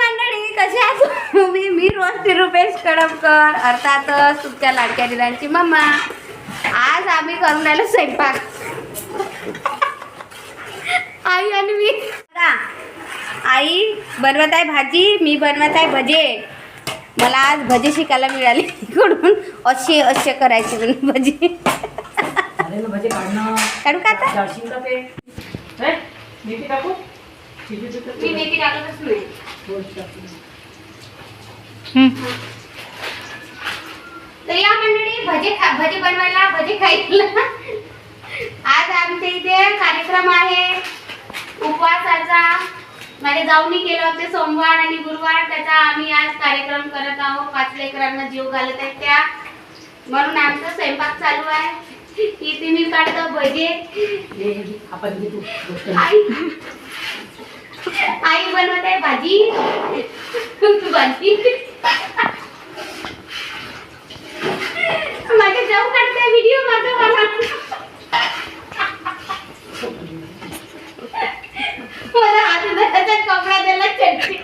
मंडळी कशी आहात? तुम्ही? मी रोज रुपेश कडमकर अर्थातच तुमच्या लाडक्या दिरांची मम्मा. आज आम्ही करून राहिलो स्वयंपाक. आई आणि मी. आई बनवत आहे भाजी मी बनवत आहे भजे. मला आज भजे शिकायला मिळाली. इकडून असे असे करायचे म्हणून भजी. काढू का आता? मी मेथी टाकतच नाही थोडीशी टाकू. तर या मंडळी भजे खा भजे बनवायला भजे खायला. आज आमच्या इथे कार्यक्रम आहे. उपवासाचा. माझे जाऊनी केले होते सोमवार आणि गुरुवार. त्याचा आम्ही आज कार्यक्रम करत आहोत. पाच लेकरांना जीव घालत आहेत त्या. म्हणून आमचा स्वयंपाक चालू आहे. इथे मी काढतो भजे. आपण घे तू गोष्ट आई आई बनवत आहे भाजी भाजी? माझे जाऊ काढते व्हिडिओ माझा मला. मला हात कपडा दिला चटणी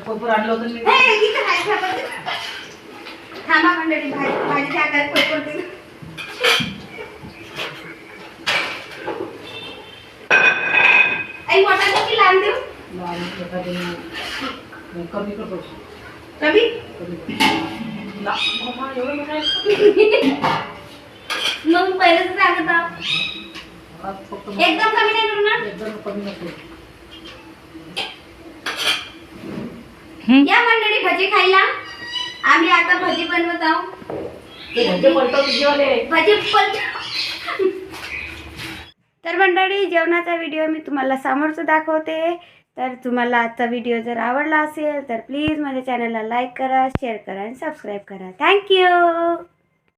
माझ्या आणलं होतं थांबा. मंडळी भाजी भाजी टाकायला पडते आई मोठा किती लहान देऊ कमी कर थोडंसं. कमी कमी कर. ला- बाबा, एवढं मोठं आहे? मग पहिलेच सांगत एकदम कमी नाही करू ना एकदम कमी नको. या मंडळी भजी खायला आम्ही आता भजी बनवत आहोत. भजे तर मंडळी जेवणाचा व्हिडिओ मी तुम्हाला समोरचं दाखवते. तर तुम्हाला आजचा व्हिडिओ जर आवडला असेल तर प्लीज माझ्या चॅनलला लाईक करा शेअर करा आणि सबस्क्राईब करा. थँक्यू